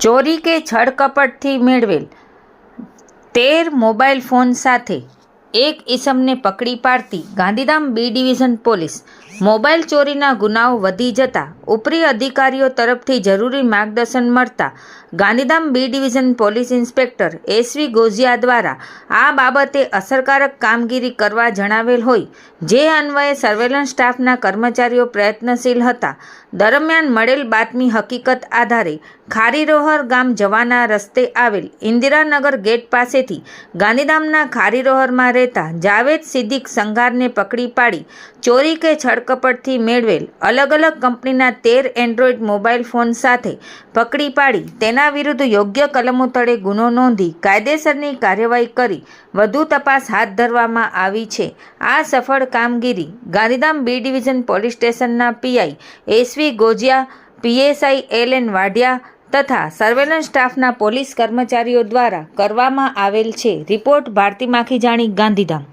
ચોરી કે છળકપટથી મેળવેલ તેર મોબાઈલ ફોન સાથે એક ઈસમને પકડી પાડતી Gandhidham B division police. Mobile ચોરીના ગુનાઓ વધી જતા ઉપરી અધિકારીઓ તરફથી જરૂરી માર્ગદર્શન મળતા Gandhidham B division police inspector S V Gojiya દ્વારા આ બાબતે અસરકારક કામગીરી કરવા જણાવેલ હોય, જે અન્વયે સર્વેલન્સ સ્ટાફના કર્મચારીઓ પ્રયત્નશીલ હતા. દરમિયાન મળેલ બાતમી હકીકત આધારે ખારીરોહર ગામ જવાના રસ્તે આવેલ ઇન્દિરાનગર ગેટ પાસેથી ગાંધીધામના ખારીરોહરમાં રહેતા જાવેદ સિદ્દીક સંઘારને પકડી પાડી ચોરી કે છળકપટથી મેળવેલ અલગ અલગ કંપનીના તેર એન્ડ્રોઈડ મોબાઈલ ફોન સાથે પકડી પાડી. તેના વિરુદ્ધ યોગ્ય કલમો તળે ગુનો નોંધી કાયદેસરની કાર્યવાહી કરી વધુ તપાસ હાથ ધરવામાં આવી છે. આ સફળ કામગીરી ગાંધીધામ બી ડિવિઝન પોલીસ સ્ટેશનના PI S V Gojiya PSI L N Vadhiya તથા સર્વેલન્સ સ્ટાફના પોલીસ કર્મચારીઓ દ્વારા કરવામાં આવેલ છે રિપોર્ટ ભારતી માખીજાણી ગાંધીધામ.